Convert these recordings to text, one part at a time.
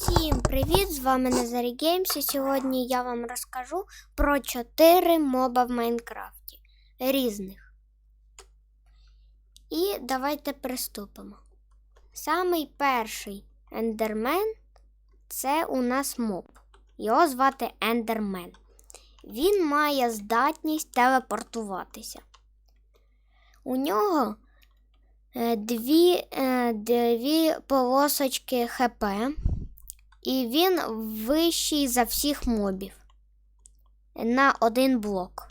Всім привіт! З вами Назарі Геймс і сьогодні я вам розкажу про 4 моба в Майнкрафті різних. І давайте приступимо. Самий перший ендермен це у нас моб. Його звати Ендермен. Він має здатність телепортуватися. У нього е, дві, е, дві полосочки ХП. І він вищий за всіх мобів на один блок.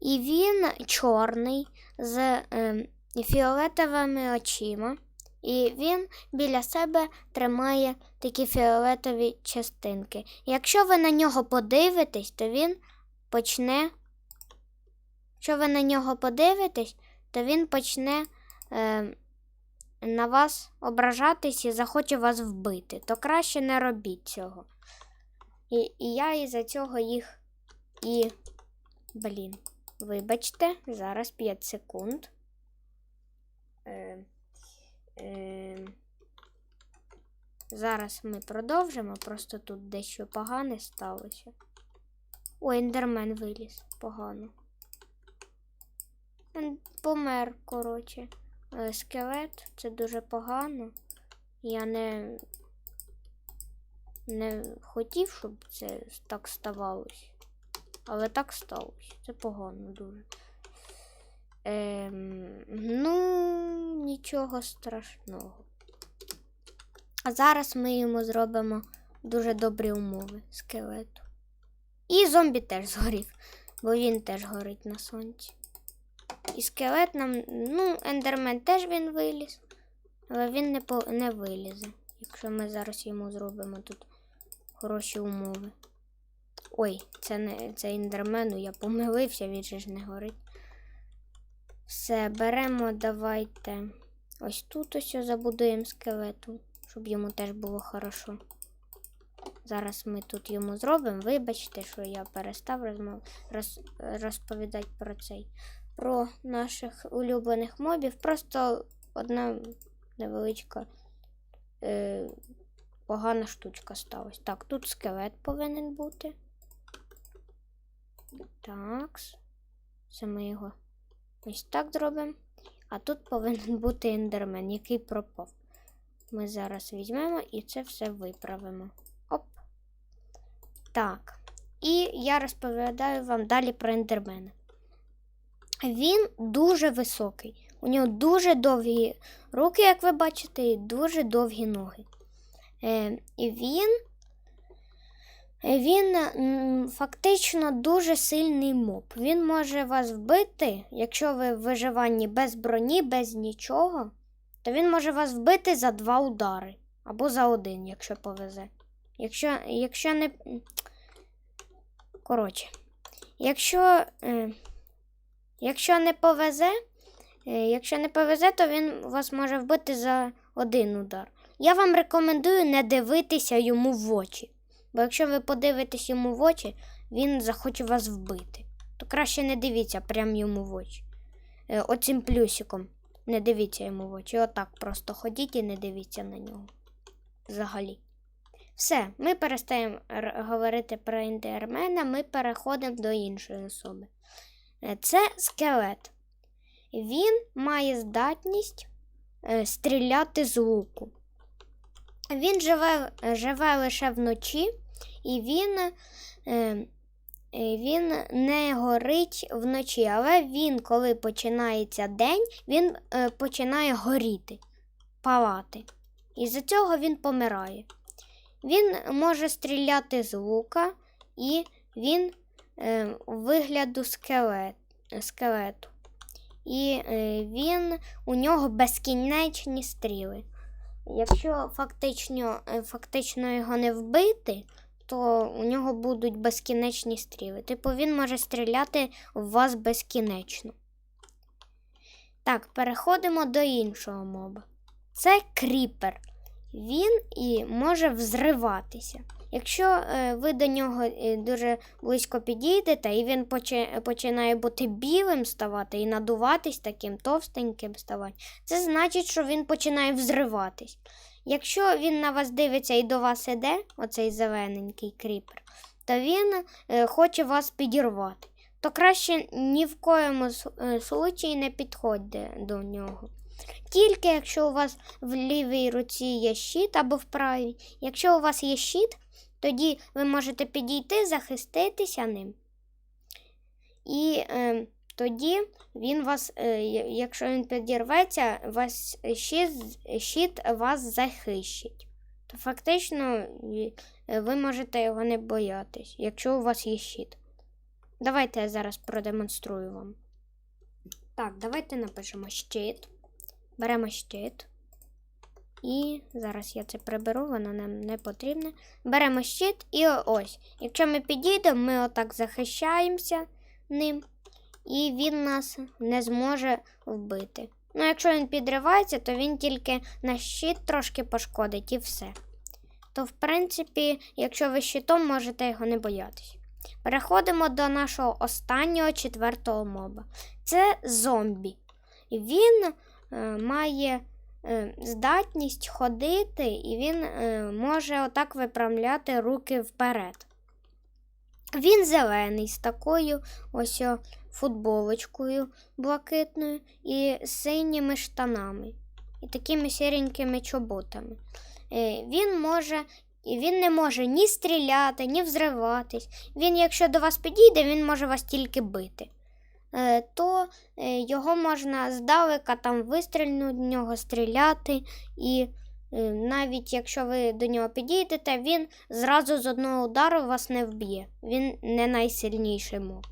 І він чорний з е, фіолетовими очима. І він біля себе тримає такі фіолетові частинки. Якщо ви на нього подивитесь, то він почне. Якщо ви на нього подивитесь, то він почне. Е, на вас ображатись і захоче вас вбити, то краще не робіть цього. І, і я із-за цього їх і. Блін, вибачте, зараз 5 секунд. Е, е, зараз ми продовжимо, просто тут дещо погане сталося. Ой, ендермен виліз погано. Помер, коротше. Скелет це дуже погано. Я не, не хотів, щоб це так ставалося. Але так сталося. Це погано дуже. Ем, ну, нічого страшного. А зараз ми йому зробимо дуже добрі умови скелету. І зомбі теж згорів, бо він теж горить на сонці. І скелет нам, ну, ендермен теж він виліз, але він не, по, не вилізе, якщо ми зараз йому зробимо тут хороші умови. Ой, це не це ендермену, я помилився, він же ж не горить. Все, беремо, давайте. Ось тут ось забудуємо скелету, щоб йому теж було хорошо. Зараз ми тут йому зробимо. Вибачте, що я перестав розмов... роз... розповідати про цей про наших улюблених мобів. Просто одна невеличка е, погана штучка сталася. Так, тут скелет повинен бути. Так. Це ми його ось так зробимо. А тут повинен бути ендермен, який пропав. Ми зараз візьмемо і це все виправимо. Оп. Так. І я розповідаю вам далі про ендермена. Він дуже високий. У нього дуже довгі руки, як ви бачите, і дуже довгі ноги. Е, і він, він фактично дуже сильний моб. Він може вас вбити, якщо ви в виживанні без броні, без нічого, то він може вас вбити за два удари. Або за один, якщо повезе. Якщо, якщо не. Коротше, якщо. Е, Якщо не повезе, е, якщо не повезе, то він вас може вбити за один удар. Я вам рекомендую не дивитися йому в очі. Бо якщо ви подивитесь йому в очі, він захоче вас вбити. То краще не дивіться прямо йому в очі. Е, Оцим плюсиком. Не дивіться йому в очі. Отак просто ходіть і не дивіться на нього. Взагалі. Все, ми перестаємо говорити про індермена, ми переходимо до іншої особи. Е, Це скелет. Він має здатність е, стріляти з луку. Він живе, живе лише вночі, і він, е, він не горить вночі, але він, коли починається день, він починає горіти, палати. І за цього він помирає. Він може стріляти з лука, і він е, вигляду скелет, скелету. І е, він у нього безкінечні стріли. Якщо фактично, е, фактично його не вбити, то у нього будуть безкінечні стріли. Типу він може стріляти в вас безкінечно. Так, переходимо до іншого моба. Це кріпер. Він і може взриватися. Якщо е, ви до нього е, дуже близько підійдете, і він починає бути білим ставати і надуватись таким товстеньким ставати, це значить, що він починає взриватись. Якщо він на вас дивиться і до вас іде, оцей зелененький кріпер, то він е, хоче вас підірвати. То краще ні в коєму случаї не підходьте до нього. Тільки якщо у вас в лівій руці є щит або в правій. Якщо у вас є щит, тоді ви можете підійти, захиститися ним. І е, тоді він вас, е, якщо він підірветься, вас щит, щит вас захищить. То фактично е, ви можете його не боятись, якщо у вас є щит. Давайте я зараз продемонструю вам. Так, давайте напишемо щит. Беремо щит. І зараз я це приберу, воно нам не потрібне. Беремо щит і ось. Якщо ми підійдемо, ми отак захищаємося ним, і він нас не зможе вбити. Ну, якщо він підривається, то він тільки на щит трошки пошкодить і все. То, в принципі, якщо ви щитом, можете його не боятись. Переходимо до нашого останнього четвертого моба. Це зомбі. Він е, має здатність ходити, і він е, може отак виправляти руки вперед. Він зелений з такою ось футболочкою блакитною і синіми штанами, і такими сіренькими чоботами. Е, Він може. Він не може ні стріляти, ні взриватись. Він, якщо до вас підійде, він може вас тільки бити. Е, То е, його можна здалека там вистрільнути в нього, стріляти, і е, навіть якщо ви до нього підійдете, він зразу з одного удару вас не вб'є. Він не найсильніший моб.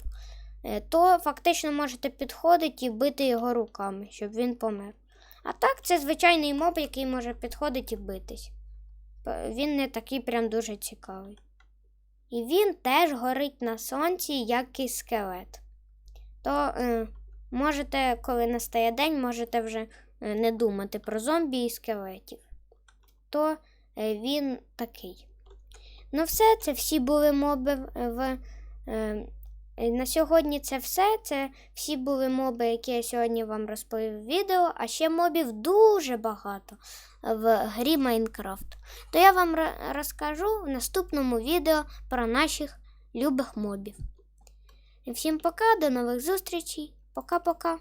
То фактично можете підходити і бити його руками, щоб він помер. А так, це звичайний моб, який може підходити і битись. Він не такий прям дуже цікавий. І він теж горить на сонці, як і скелет. То е, можете, коли настає день, можете вже е, не думати про зомбі і скелетів. То е, він такий. Ну, все, це всі були моби в. е, е, на сьогодні це все. Це всі були моби, які я сьогодні вам розповів в відео, а ще мобів дуже багато в грі Майнкрафт. То я вам розкажу в наступному відео про наших любих мобів. І всім пока, до нових зустрічей. Пока-пока.